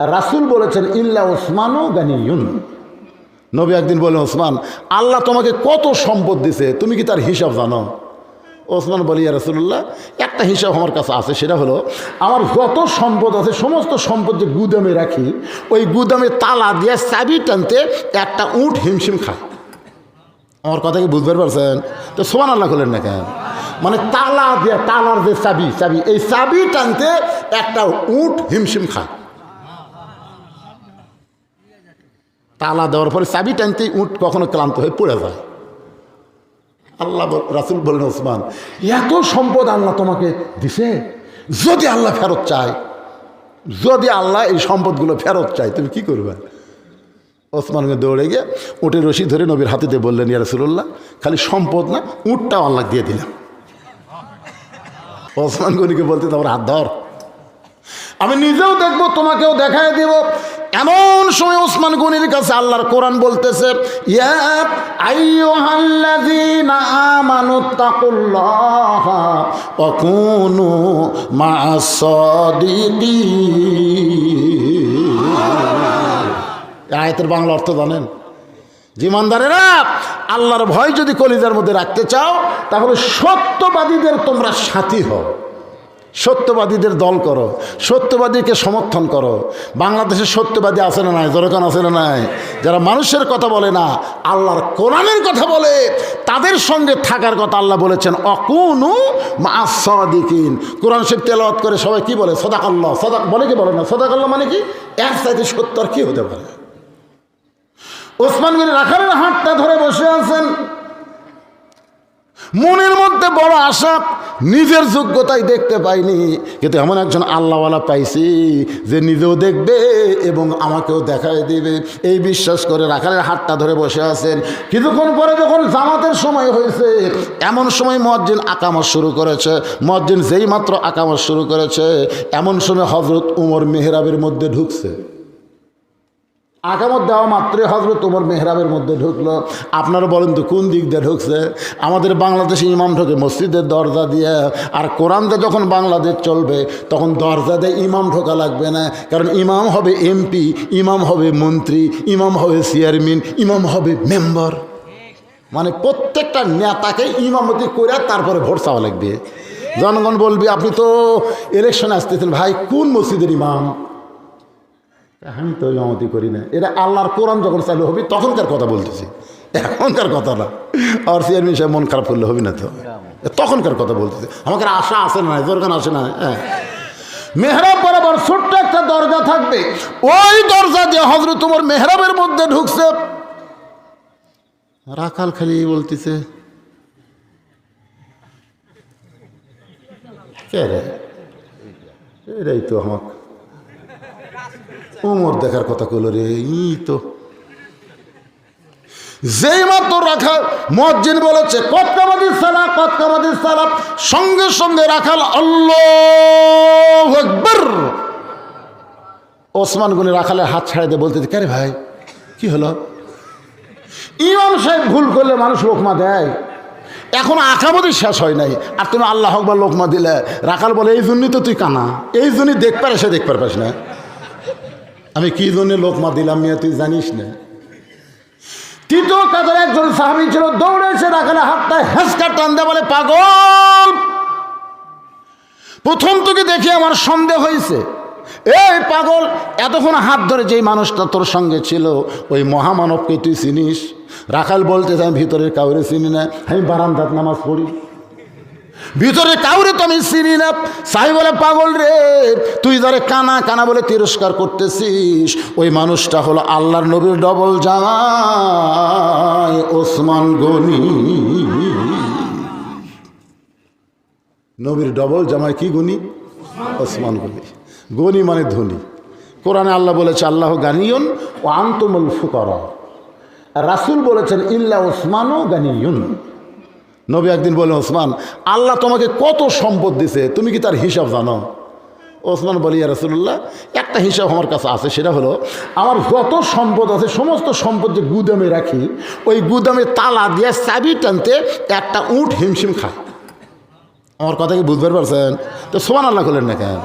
রাসুল বলেছেন, ইল্লা ওসমানও গানিয়ুন নবী একদিন বললেন, ওসমান, আল্লাহ তোমাকে কত সম্পদ দিছে, তুমি কি তার হিসাব জানো? ওসমান বলি, ইয়া রসুল্লাহ একটা হিসাব আমার কাছে আছে, সেটা হলো, আমার যত সম্পদ আছে, সমস্ত সম্পদ যে গুদামে রাখি, ওই গুদামে তালা দিয়ে চাবি টানতে একটা উঁট হিমশিম খায়। আমার কথা কি বুঝতে পারছেন? তো সোমান আল্লাহ করলেন না কেন? মানে তালা দিয়ে, তালার যে চাবি চাবি, এই চাবি টানতে একটা উঁট হিমশিম খায়। তালা দেওয়ার পরে চাবি টানতেই উঁট কখনো ক্লান্ত হয়ে পড়ে যায়। আল্লাহ রাসুল বললেন ওসমান, এত সম্পদ আল্লাহ তোমাকে দিছে? যদি আল্লাহ ফেরত চায়, যদি আল্লাহ এই সম্পদগুলো ফেরত চায়, তুমি কি করবে? ওসমানকে দৌড়ে গিয়ে উটের রশি ধরে নবীর হাতে দিয়ে বললেন, ইয়া রসুল্লাহ খালি সম্পদ না, উটটাও আল্লাহ দিয়ে দিলাম। ওসমান গনিকে বলতে, তোমার হাত ধর। আমি নিজেও দেখব, তোমাকেও দেখায় দিব। এমন সময় ওসমান গনির কাছে আল্লাহর কোরআন বলতেছে আয়াতের বাংলা অর্থ জানেন? যে ইমানদারেরা আল্লাহর ভয় যদি কলিজার মধ্যে রাখতে চাও, তাহলে সত্যবাদীদের তোমরা সাথী হও। সত্যবাদীদের দল করো, সত্যবাদীকে সমর্থন করো। বাংলাদেশে সত্যবাদী আছে না নাই? জনগণ আছে না নাই? যারা মানুষের কথা বলে না, আল্লাহর কোরআনের কথা বলে, তাদের সঙ্গে থাকার কথা আল্লাহ বলেছেন, অকুনু মাসদিকিন কোরআন শিব তেলাওয়াত করে সবাই কি বলে? সদাক আল্লাহ সদাক বলে কি বলে না? সদাক আল্লাহ মানে কি? এক সাইডে সত্য আর কি হতে পারে? ওসমান গনি রাখালের হাতটা ধরে বসে আছেন। মনের মধ্যে বড় আশা, নিজের যোগ্যতাই দেখতে পাইনি। কিন্তু এমন একজন আল্লাহওয়ালা পাইছি, যে নিজেও দেখবে এবং আমাকেও দেখায় দিবে। এই বিশ্বাস করে রাখালের হাতটা ধরে বসে আছেন। কিছুক্ষণ পরে যখন জামাতের সময় হয়েছে, এমন সময় মজ্জিন আকামত শুরু করেছে। মজ্জিন যেই মাত্র আকামত শুরু করেছে, এমন সময় হজরত উমর মেহরাবের মধ্যে ঢুকছে। আকামত দেওয়া মাত্রই হজরত তোমার মেহরাবের মধ্যে ঢুকলো। আপনারা বলেন তো কোন দিক দিয়ে ঢুকছে? আমাদের বাংলাদেশে ইমাম ঢোকে, মসজিদের দরজা দিয়ে। আর কোরআন দিয়ে যখন বাংলাদেশ চলবে, তখন দরজা দিয়ে ইমাম ঢোকা লাগবে না। কারণ ইমাম হবে এমপি, ইমাম হবে মন্ত্রী, ইমাম হবে চেয়ারম্যান, ইমাম হবে মেম্বার। মানে প্রত্যেকটা নেতাকে ইমামতি করে তারপরে ভোট চাওয়া লাগবে। জনগণ বলবি, আপনি তো ইলেকশনে আসতেছেন, ভাই, কোন মসজিদের ইমাম? আমি তো ইমামতি করি না। এটা আল্লাহর কোরআন যখন চালু হবে, তখনকার কথা বলতেছি। এখনকার কথা না। আর চেয়ারম্যান সাহেব মন খারাপ করলে হবে না তো। তখনকার কথা বলতেছি। আমাকে আশা আসে না দরকার আসে না হ্যাঁ। মেহরাব বরাবর ছোট্ট একটা দরজা থাকবে। ওই দরজা দিয়ে হজরত তোমার মেহরাবের মধ্যে ঢুকছে। রাখাল খালি বলতেছে রে? এটাই তো আমাকে উমর দেখার কথা কইল রে ই তো। যেই মাত্র রাখা মজ্জিন বলেছে কতকামাদি সালা কতকামাদি সালা সঙ্গে সঙ্গে রাখাল আল্লাহ আকবর। ওসমান গুনি রাখালের হাত ছাড়াই দিয়ে বলতে কে ভাই, কি হলো? ইমাম সাহেব ভুল করলে মানুষ লোকমা দেয়। এখন আকামতি শেষ হয় নাই। আর তুমি আল্লাহ আকবর লোকমা দিলে। রাখাল বলে, এই জন্যই তো তুই কানা। এই জন্যই দেখ পারে, সে দেখ পারপাস না। আমি কি জন্য লোকমা দিলাম মিয়া, তুই জানিস না? তৃতীয় কাতার একজন সাহাবি ছিল, দৌড়ে এসে রাখালে হাতটা হেসকা টান দেয় বলে, পাগল! প্রথম তোকে দেখে আমার সন্দেহ হয়েছে। এই পাগল, এতক্ষণ হাত ধরে যেই মানুষটা তোর সঙ্গে ছিল, ওই মহামানবকে তুই চিনিস? রাখাল বলতে, আমি ভিতরের কাউরে চিনি না, আমি বারান্দাত নামাজ পড়ি। ভিতরে কাউরে তো আমি চিনি না। সাই বলে, পাগল রে, তুই ধরে কানা কানা বলে তিরস্কার করতেছিস। ওই মানুষটা হলো আল্লাহর নবীর ডবল জামাই, ওসমান গনি। নবীর ডবল জামাই কি গনি? ওসমান গনি। গনি মানে ধনী। কোরআনে আল্লাহ বলেছে, আল্লাহ গানিয়ন ও আন্তমল ফুকর। রাসুল বলেছেন, ইল্লা ওসমানও গানিয়ন। নবী একদিন বললেন, ওসমান, আল্লাহ তোমাকে কত সম্পদ দিছে, তুমি কি তার হিসাব জানো? ওসমান বলি রসুল্লাহ একটা হিসাব আমার কাছে আছে, সেটা হলো, আমার যত সম্পদ আছে, সমস্ত সম্পদ যে গুদামে রাখি, ওই গুদামে তালা দিয়ে চাবি টানতে একটা উঁট হিমশিম খায়। আমার কথা কি বুঝতে পারছেন? তো সোমান আল্লাহ করলেন না কেন?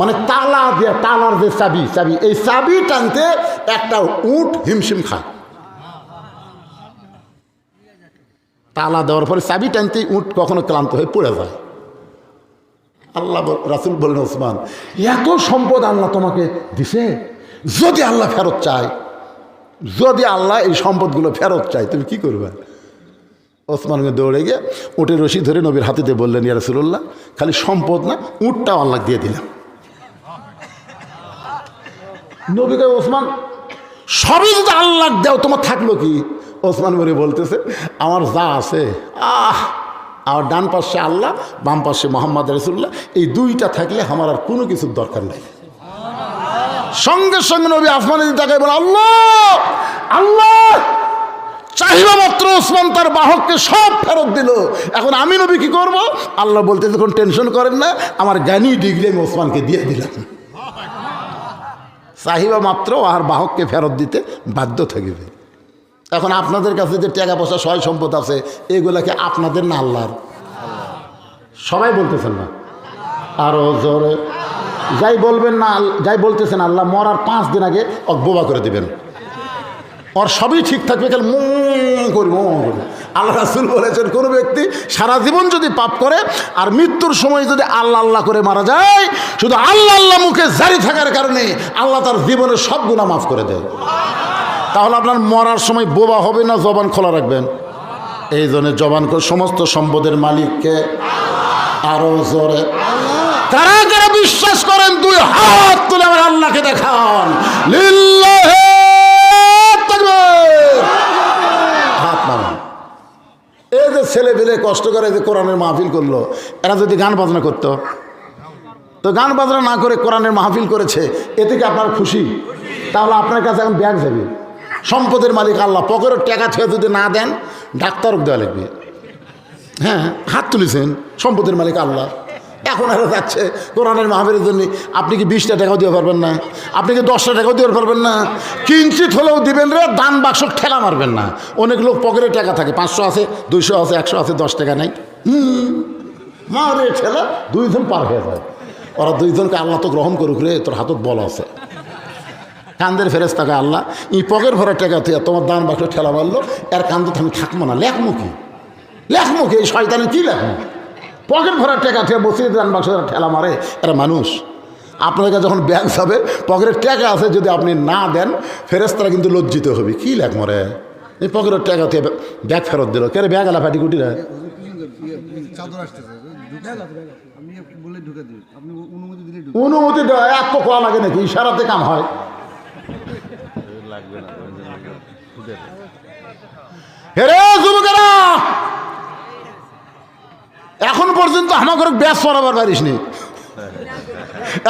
মানে তালা দিয়ে, তালার যে চাবি চাবি, এই চাবি টানতে একটা উট হিমশিম খায়। তালা দেওয়ার পরে চাবি টানতেই উট কখনো ক্লান্ত হয়ে পড়ে যায়। আল্লাহ রাসুল বললেন, ওসমান, এত সম্পদ আল্লাহ তোমাকে দিছে? যদি আল্লাহ ফেরত চায়, যদি আল্লাহ এই সম্পদগুলো ফেরত চায়, তুমি কি করবে? ওসমানকে দৌড়ে গিয়ে উটের রশি ধরে নবীর হাতিতে বললেন, ইয়া রাসুল্লাহ খালি সম্পদ না, উটটাও আল্লাহ দিয়ে দিলাম নবীকে ওসমান, সবই যদি আল্লাহ দেও, তোমার থাকল কি? ওসমান বলে বলতেছে, আমার যা আছে, আহ, আর ডান পাশে আল্লাহ, বাম পাশে মোহাম্মদ রসুল্লাহ এই দুইটা থাকলে আমার আর কোনো কিছুর দরকার নেই। সঙ্গে সঙ্গে নবী আসমানে বলে, আল্লাহ আল্লাহ, চাহিদা মাত্র ওসমান তার বাহককে সব ফেরত দিল। এখন আমি নবী কি করব? আল্লাহ বলতে যখন টেনশন করেন না, আমার জ্ঞানী ডিগ্রি আমি ওসমানকে দিয়ে দিলাম। চাহিবা মাত্র আর বাহককে ফেরত দিতে বাধ্য থাকবে। এখন আপনাদের কাছে যে টাকা পয়সা, সয় সম্পদ আছে, এগুলাকে আপনাদের না আল্লাহর। সবাই বলতেছেন না। আরও জোরে। যাই বলবেন না, যাই বলতেছেন আল্লাহ, মরার পাঁচ দিন আগে ওক বোবা করে দিবেন। ওর সবই ঠিক থাকবে, খালি মো করি মো করি। আল্লাহ রাসুল বলেছেন, কোনো ব্যক্তি সারা জীবন যদি পাপ করে, আর মৃত্যুর সময় যদি আল্লাহ আল্লাহ করে মারা যায়, শুধু আল্লাহ আল্লাহ মুখে জারি থাকার কারণে আল্লাহ তার জীবনের সব গুণা মাফ করে দেয়। তাহলে আপনার মরার সময় বোবা হবে না জবান খোলা রাখবেন? এই জন্য জবান সমস্ত সম্পদের মালিককে আরও জোরে। তারা যারা বিশ্বাস করেন, দুই হাত তুলে আমার আল্লাহকে দেখান। হাত নামান। এই যে ছেলে পেলে কষ্ট করে যে কোরআনের মাহফিল করল, এরা যদি গান বাজনা করতো? তো গান বাজনা না করে কোরআনের মাহফিল করেছে, এতে কি আপনার খুশি? তাহলে আপনার কাছে এখন ব্যাগ যাবে। সম্পদের মালিক আল্লাহ, পকেটের টাকা ছুঁয়ে যদি না দেন, ডাক্তার দেওয়া লাগবে। হ্যাঁ হাত তুলেছেন, সম্পদের মালিক আল্লাহ। এখন আরও যাচ্ছে কোরআনের মাহফিলের জন্য। আপনি কি বিশটা টাকাও দিতে পারবেন না? আপনি কি দশটা টাকাও দিতে পারবেন না? কিঞ্চিত হলেও দিবেন রে, দান বাক্স ঠেলা মারবেন না। অনেক লোক পকেটে টাকা থাকে, পাঁচশো আছে, দুইশো আছে, একশো আছে, দশ টাকা নেই। হুম। মারে ঠেলা, দুইজন পার হয়ে যায়। ওরা দুইজনকে আল্লাহ তো গ্রহণ করুক রে, তোর হাতত বল আছে। কান্দের ফেরেস টাকা আল্লাহ ই পকেট ভরা টাকা তুই তোমার দান বাক্স ঠেলা মারলো এর কান্দে আমি থাকব না। লেখমু কি? লেখমু কি? এই শয়তানে কি লেখমু পকেট ভরা টাকা তুই বসিয়ে দান বাক্স ঠেলা মারে এরা মানুষ। আপনার কাছে যখন ব্যাগ যাবে পকেটের টাকা আছে যদি আপনি না দেন ফেরেস্তারা কিন্তু লজ্জিত হবে। কি লেখ মরে এই পকেটের টাকা তুই ব্যাগ ফেরত দিল। কে ব্যাগ আলা ফাটি কুটি রে? চাদর আসতেছে আপনি বলে ঢুকে দিন আপনি অনুমতি দেওয়া এত কোয়া লাগে নাকি? ইশারাতে কাম হয়। এখন পর্যন্ত আমাকে ব্যাস পড়াবার পারিস নি।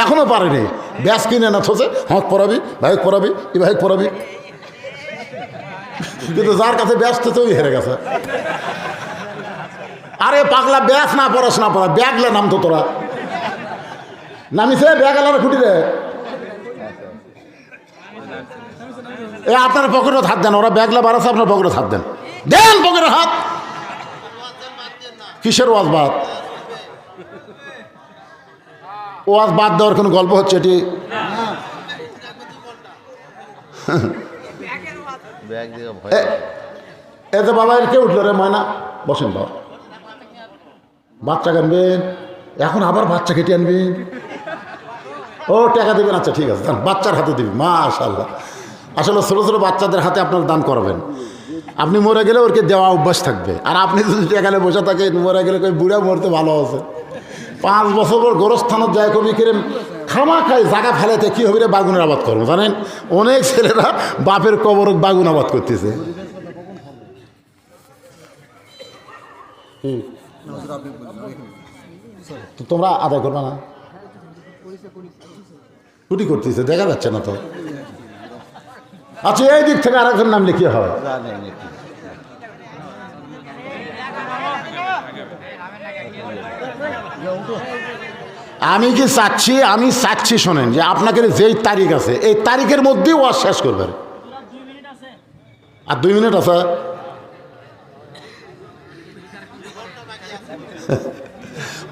এখনও পারেনি। ব্যাস কিনে না, থসে। হক পড়াবি ভাইক পড়াবি ই ভাইক পড়াবি কিন্তু যার কাছে ব্যাস তো ওই হেরে গেছে। আরে পাগলা, ব্যাস না পড়াস না পড়া, ব্যাগলে নাম তো তোরা। নামিছে ব্যাগ আলার খুঁটি রে এ আপনার পকেটে হাত দেন, ওরা ব্যাগলা বাড়াচ্ছে, আপনার পকেটে হাত দেন। দেন পকেটে হাত। কিসের ওয়াজ বাদ? ওয়াজ বাদ দেওয়ার কোনো গল্প হচ্ছে এটি? এ- বাবা এর কে উঠল রে, ময়না? বসেন বাবা। বাচ্চা আনবেন এখন আবার বাচ্চা কেটে আনবেন? ও, টাকা দেবেন আচ্ছা ঠিক আছে বাচ্চার হাতে দিবি মাশাল্লাহ আসলে ছোটো ছোটো বাচ্চাদের হাতে আপনার দান করবেন। আপনি মরে গেলে ওরকে দেওয়া অভ্যাস থাকবে। আর আপনি যদি টেকালে বসে থাকেন, মরে গেলে কই বুড়া মরতে ভালো আছে। পাঁচ বছর পর গোরস্থানত যায় কবি কিরে খামা খায় জায়গা ফেলাতে কী হবে রে বাগুনের আবাদ করব, জানেন? অনেক ছেলেরা বাপের কবর বাগুন আবাদ করতেছে। তো তোমরা আদায় করবে না? কুটি করতেছে, দেখা যাচ্ছে না তো। আচ্ছা এই দিক থেকে আরেকজন নাম লিখিয়ে হয় আমি কি চাচ্ছি, আমি চাচ্ছি শোনেন যে আপনাকে যেই তারিখ আছে, এই তারিখের মধ্যেই ওয়াজ শেষ করবেন আর দুই মিনিট আছে।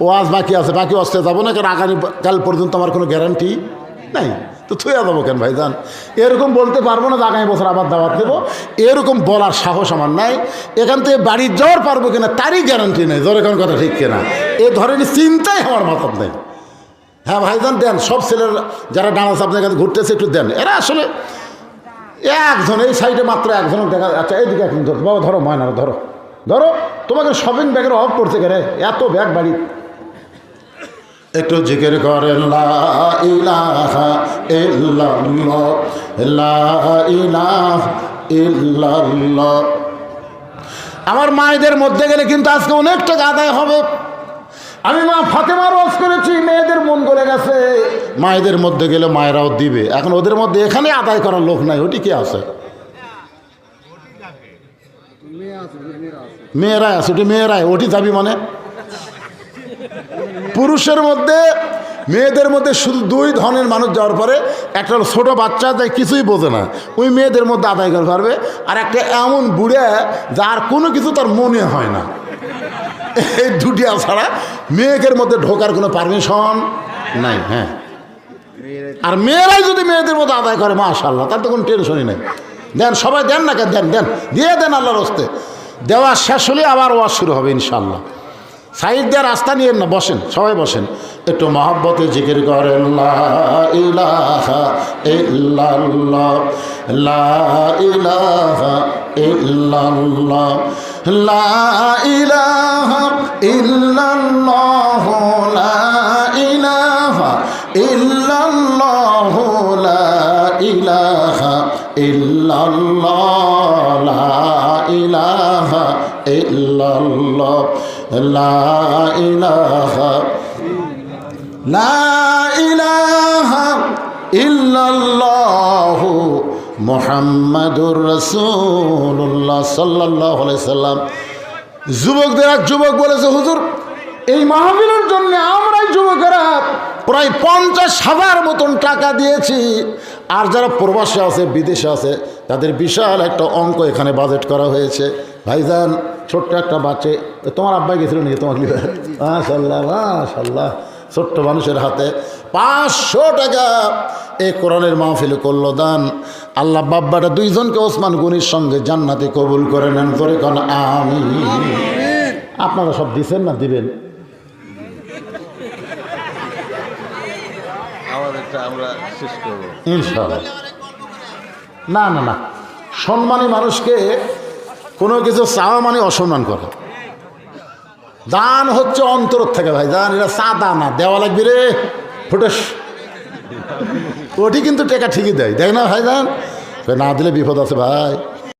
ও আজ বাকি আছে, বাকি অস্তে যাব না, কারণ আগামী কাল পর্যন্ত আমার কোনো গ্যারান্টি নাই। তো থুয়া যাব কেন ভাইজান? এরকম বলতে পারব না আগামী বছর আবার দাওয়াত দেবো। এরকম বলার সাহস আমার নাই। এখান থেকে বাড়ি যাওয়ার পারব কিনা তারই গ্যারান্টি নেই। জোরে কোন কথা ঠিক কিনা? এ ধরনের চিন্তাই আমার মাথার নেই। হ্যাঁ ভাইজান, দেন, সব ছেলের যারা ডান্স আপনার কাছে ঘুরতেছে একটু দেন। এরা আসলে একজন, এই সাইডে মাত্র একজন দেখা আচ্ছা এইদিকে একজন ধরো। বাবা, ধরো ময়না ধরো। ধরো, তোমাকে শপিং ব্যাগের অভাব পড়ছে কেন এত ব্যাগ বাড়ি। একটু জিকির করেন, লা লা আমার মায়েদের মধ্যে গেলে কিন্তু আজকে অনেক টাকা আদায় হবে। আমি মা ফাতেমার ওয়াজ করেছি, মেয়েদের মন গলে গেছে। মায়েদের মধ্যে গেলে মায়েরাও দিবে। এখন ওদের মধ্যে এখানে আদায় করার লোক নাই, ওটি কি আছে? মেয়েরাই আছে, ওটি মেয়েরাই, ওটি যাবি মানে? পুরুষের মধ্যে, মেয়েদের মধ্যে শুধু দুই ধরনের মানুষ যাওয়ার পরে, একটা ছোটো বাচ্চা তাই কিছুই বোঝে না। ওই মেয়েদের মধ্যে আদায় করতে পারবে। আর একটা এমন বুড়ে, যার কোনো কিছু তার মনে হয় না। এই দুটি ছাড়া মেয়েদের মধ্যে ঢোকার কোনো পারমিশন নাই হ্যাঁ। আর মেয়েরাই যদি মেয়েদের মধ্যে আদায় করে মাশাল্লাহ তার তো কোনো টেনশনই নেই। দেন, সবাই দেন না কেন? দেন দেন। দিয়ে দেন আল্লাহর হস্তে। দেওয়া শেষ হলে আবার ওয়াজ শুরু হবে ইনশাল্লাহ সাইড দিয়ে রাস্তা নিয়ে না বসেন সবাই বসেন। একটু মহব্বতে জিকির করেন ইলাহা ইল্লাল্লাহ। ইল্লাল্লাহ মুহাম্মাদুর রাসূলুল্লাহ সাল্লাল্লাহু আলাইহি সাল্লাম যুবকদের এক যুবক বলেছে হুজুর এই মাহফিলের জন্য আমরাই যুবকেরা প্রায় পঞ্চাশ হাজার মতন টাকা দিয়েছি। আর যারা প্রবাসে আছে, বিদেশে আছে, তাদের বিশাল একটা অঙ্ক এখানে বাজেট করা হয়েছে। ভাইজান, ছোট্ট একটা বাচ্চা তোমার আব্বাই গেছিল নাকি তোমার মাশাল্লাহ মাশাল্লাহ ছোট্ট মানুষের হাতে। পাঁচশো টাকা এ কোরআনের মাহফিল করল, দান। আল্লাহ বাব্বাটা দুইজনকে ওসমান গুনির সঙ্গে জান্নাতে কবুল করে নেন করে কোন আমি আপনারা সব দিছেন না দিবেন? ইনশাআল্লাহ। না না না। সম্মানী মানুষকে কোনো কিছু চাওয়া মানে অসম্মান করে। দান হচ্ছে অন্তর থেকে ভাই, দান, এটা চাঁদা না, দেওয়া লাগবে রে ফুটেস ওটি কিন্তু টেকা ঠিকই দেয় দেখ না ভাই দান? না দিলে বিপদ আছে ভাই।